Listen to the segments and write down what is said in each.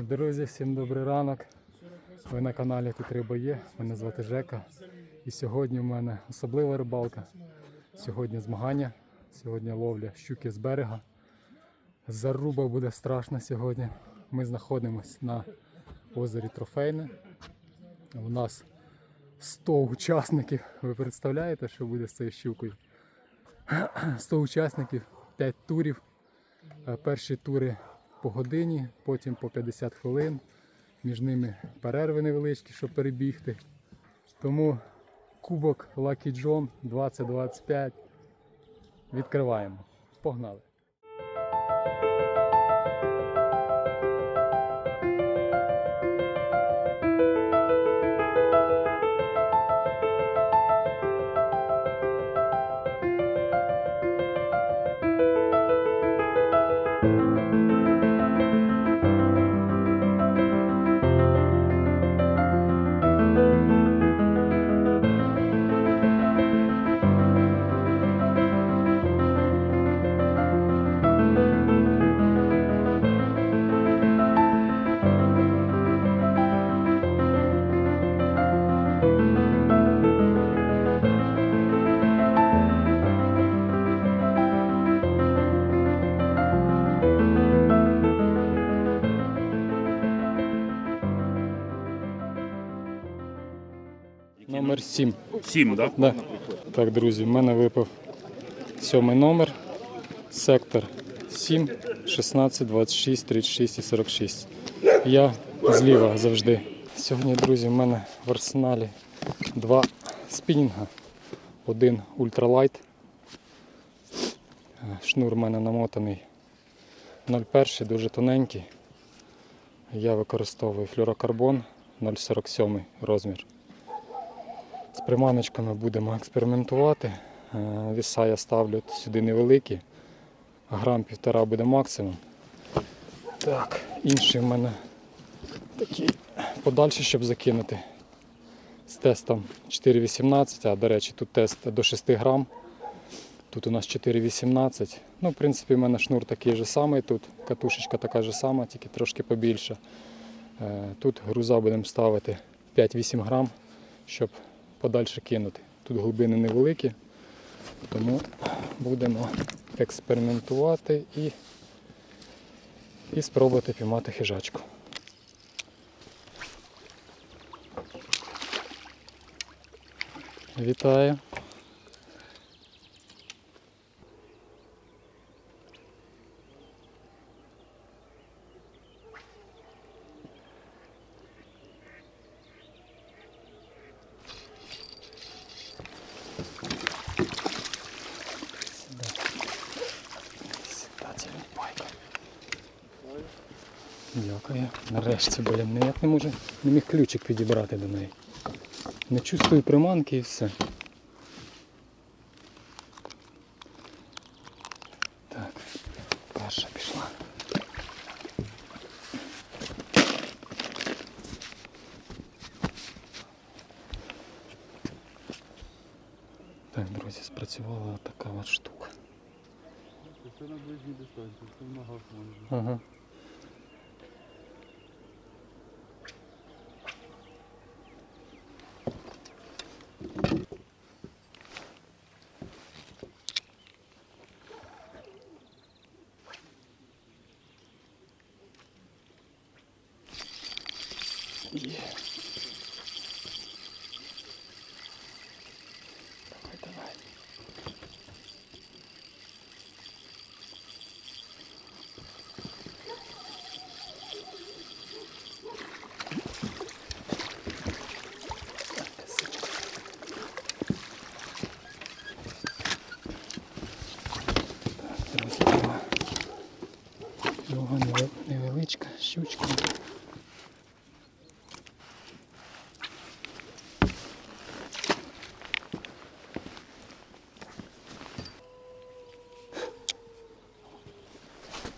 Друзі, всім добрий ранок. Ви на каналі Тут Риба є. Мене звати Жека. І сьогодні в мене особлива рибалка. Сьогодні змагання. Сьогодні ловля щуки з берега. Заруба буде страшна сьогодні. Ми знаходимося на озері Трофейне. У нас 100 учасників. Ви представляєте, що буде з цією щукою? 100 учасників, 5 турів. Е, Перші тури по годині, потім по 50 хвилин. Між ними перерви невеличкі, щоб перебігти. Тому кубок Lucky John 2025 відкриваємо. Погнали! Номер 7. Сім, так? Да. Так, друзі, в мене випав сьомий номер. Сектор 7, 16, 26, 36 і 46. Я зліва завжди. Сьогодні, друзі, в мене в арсеналі два спінінга. Один ультралайт. Е, Шнур в мене намотаний 0,1, дуже тоненький. Я використовую флюрокарбон 0,47 розмір. З приманочками будемо експериментувати. Е, Віса я ставлю сюди невеликі, грам півтора буде максимум. Так, інший в мене такий подальший, щоб закинути. З тестом 4,18, а до речі, тут тест до 6 грам. Тут у нас 4,18. Ну, в принципі, в мене шнур такий же самий, тут катушечка така ж сама, тільки трошки побільша. Е, Тут груза будемо ставити 5-8 грам, щоб подальше кинути. Тут глибини невеликі, тому будемо експериментувати і, і спробувати піймати хижачку. Вітаю. Дякую. Нарешті, блін, ніяк не можу, не міг ключик підібрати до неї. Не чувствую приманки і все. Так, перша пішла. Так, друзі, спрацювала така от штука. Це на ближній дистанції, це в ногах може. Ага.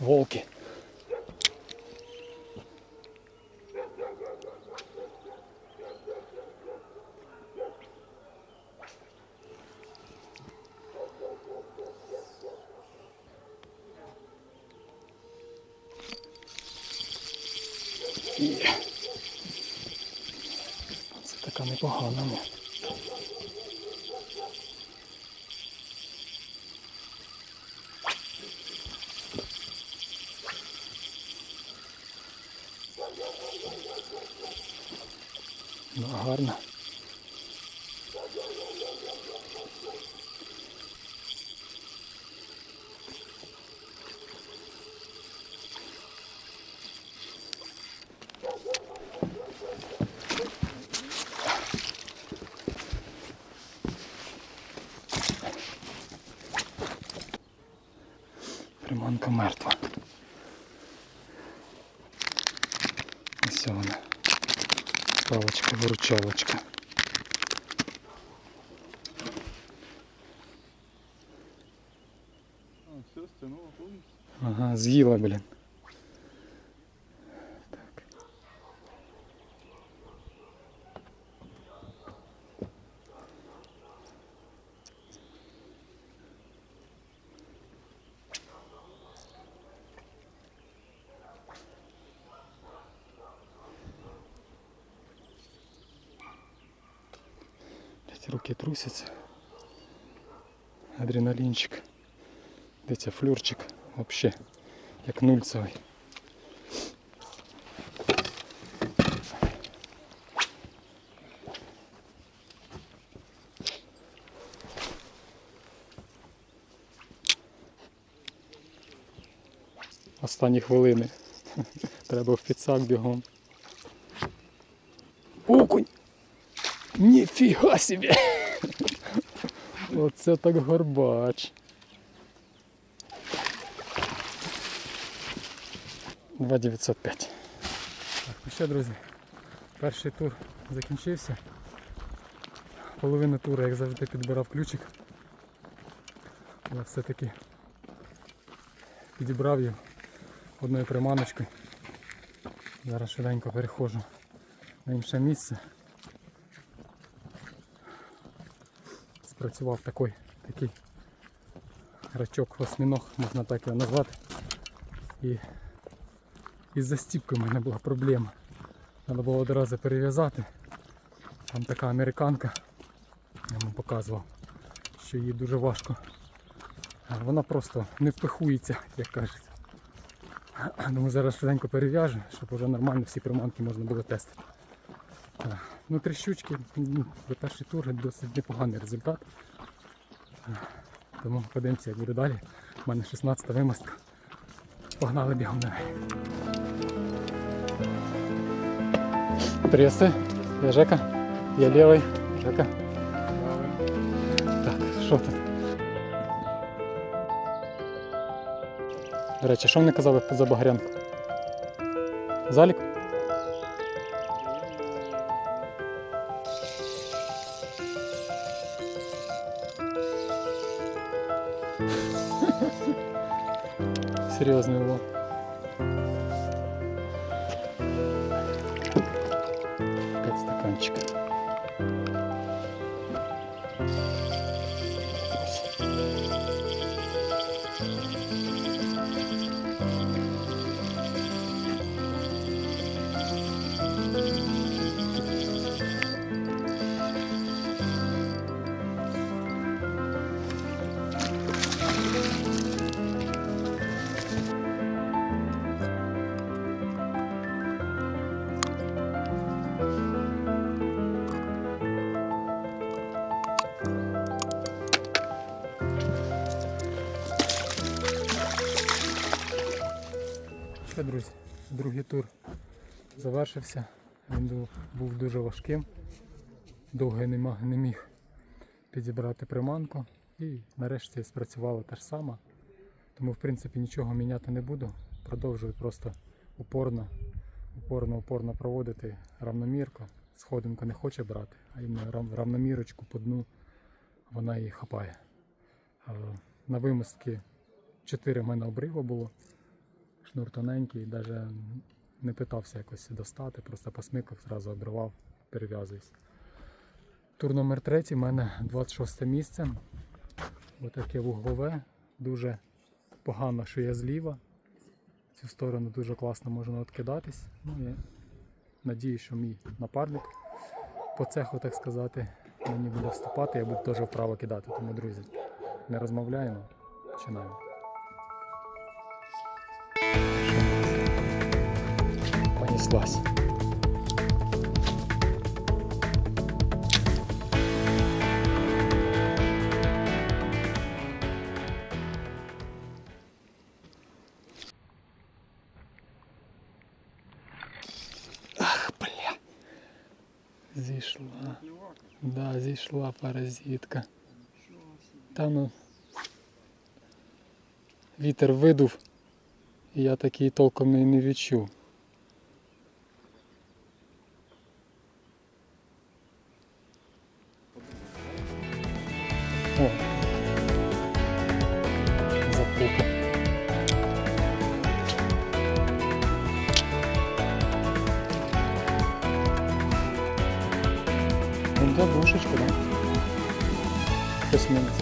Волки. Є. Це така непогана. ну. Ну, гарно. Приманка мертва. Ось вона. Палочка, виручалочка. А, все, стянуло повністю. Ага, з'їла, блін. Блядь, руки трусяться. Адреналінчик. Дивіться, флюрчик вообще як нульцевий. Останні хвилини. Треба в підсак бігом. Окунь! Ніфіга собі! Оце так горбач. 2905. Так, ну що, друзі, перший тур закінчився. Половину туру, як завжди, підбирав ключик. Але все-таки підібрав його одною приманочкою. Зараз швиденько переходжу на інше місце. Спрацював такий, такий рачок осьміног, можна так його назвати. І із застіпкою в мене була проблема. Треба було одразу перев'язати. Там така американка, я вам показував, що їй дуже важко. Вона просто не впихується, як кажуть. Тому зараз швиденько перев'яжу, щоб вже нормально всі приманки можна було тестити. Ну, три щучки, ну, за перший тур досить непоганий результат. Тому подивимося, як буде далі. У мене 16 вимостка. Погнали бігом на неї. Я Жека. Я левый. Жека. Так, що тут? До речі, що вони казали за багрянку? Залік? Серйозний улов. Тур завершився. Він був, дуже важким. Довго не, ма- не міг підібрати приманку. І нарешті спрацювало те ж саме. Тому в принципі нічого міняти не буду. Продовжую просто упорно, упорно, упорно проводити равномірку. Сходинку не хоче брати, а іменно равномірочку по дну вона її хапає. На вимостки 4 в мене обрива було. Шнур тоненький, навіть не питався якось достати, просто посмикав, зразу обривав, перев'язуюсь. Тур номер третій, в мене 26 місце. Отаке вуглове, дуже погано, що я зліва. Цю сторону дуже класно можна відкидатись. Ну і надію, що мій напарник по цеху, так сказати, мені буде вступати, я буду теж вправо кидати. Тому, друзі, не розмовляємо, починаємо. Понеслась. Ах, бля. Зійшла. Да, зійшла паразитка. Та ну. Вітер видув, і я такий толком і не відчув. Запупа. Ну да, да? Плюс-минус.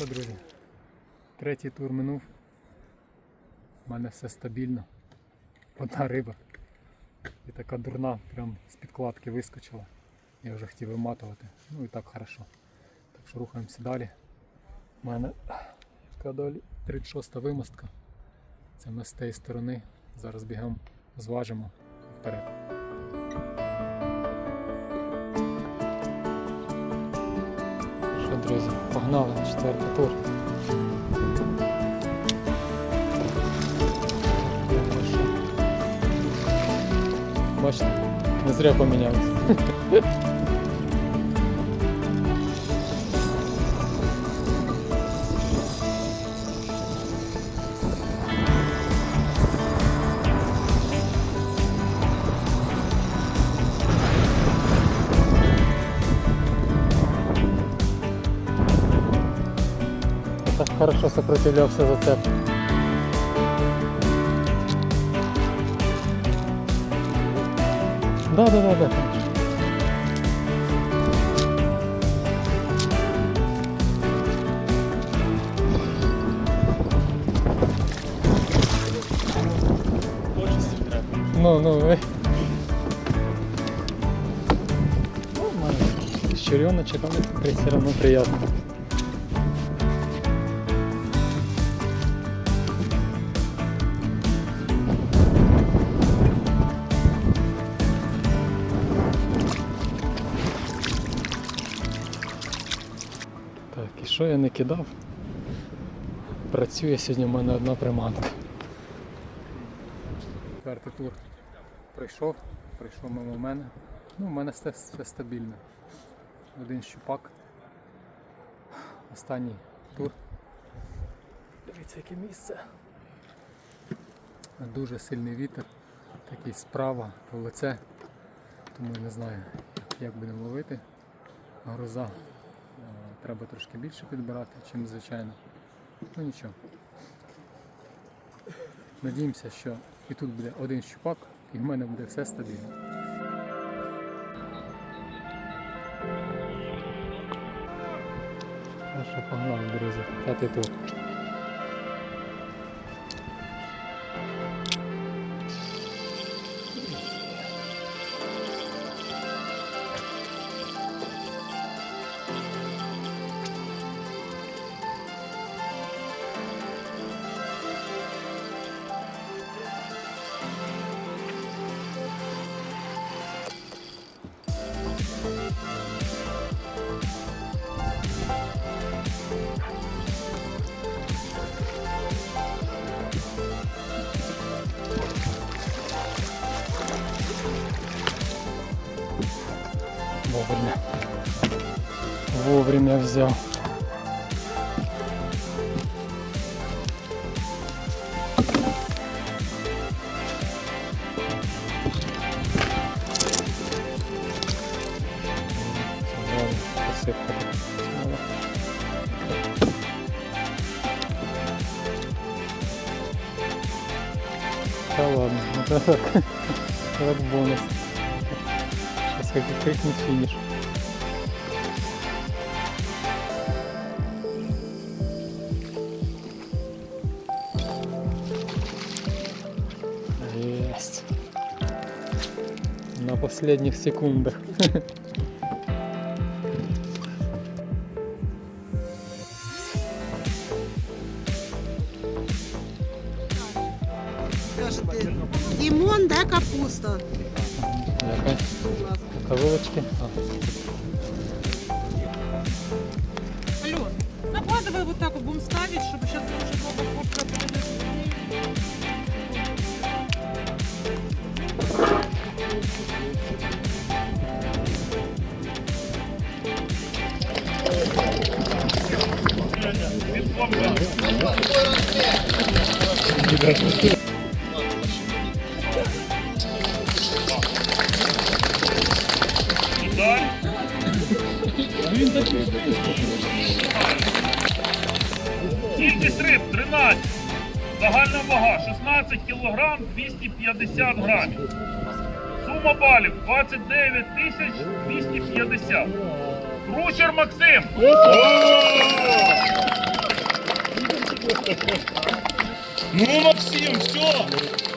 Друзі, третій тур минув. У мене все стабільно. Одна риба. І така дурна, прям з підкладки вискочила. Я вже хотів виматувати. Ну і так хорошо. Так що рухаємося далі. У мене яка далі 36 вимостка. Це ми з тієї сторони. Зараз бігом зважимо вперед. Друзі, погнали, четвертий тур. Бачите, не зря помінялися. Так хорошо сопротивлялся зацеп. Да, да, да, да. Ну, ну, эй. Ну, нормально. Щереночек, он все равно приятно. Що я не кидав? Працює сьогодні в мене одна приманка. Четвертий тур пройшов, прийшов мимо мене. Ну, в мене все, все стабільно. Один щупак. Останній тур. Дивіться, яке місце. Дуже сильний вітер, такий справа по лице. Тому я не знаю, як будемо ловити. Гроза Треба трошки більше підбирати, чим звичайно. Ну нічого. Надіємося, що і тут буде один щупак, і в мене буде все стабільно. Ну погнали, друзі, п'ятий тур. Вовремя. Вовремя взял. Да ладно, это так, как бонус. Сейчас Зараз крикнуть фініш. Есть. На последних секундах. накладывай вот так вот, будем ставить, чтобы сейчас уже много фотка Кількість риб 13. Загальна вага 16 кг 250 грамів. Сума балів 29 тисяч 250. Кручер Максим. Ну, Максим, все!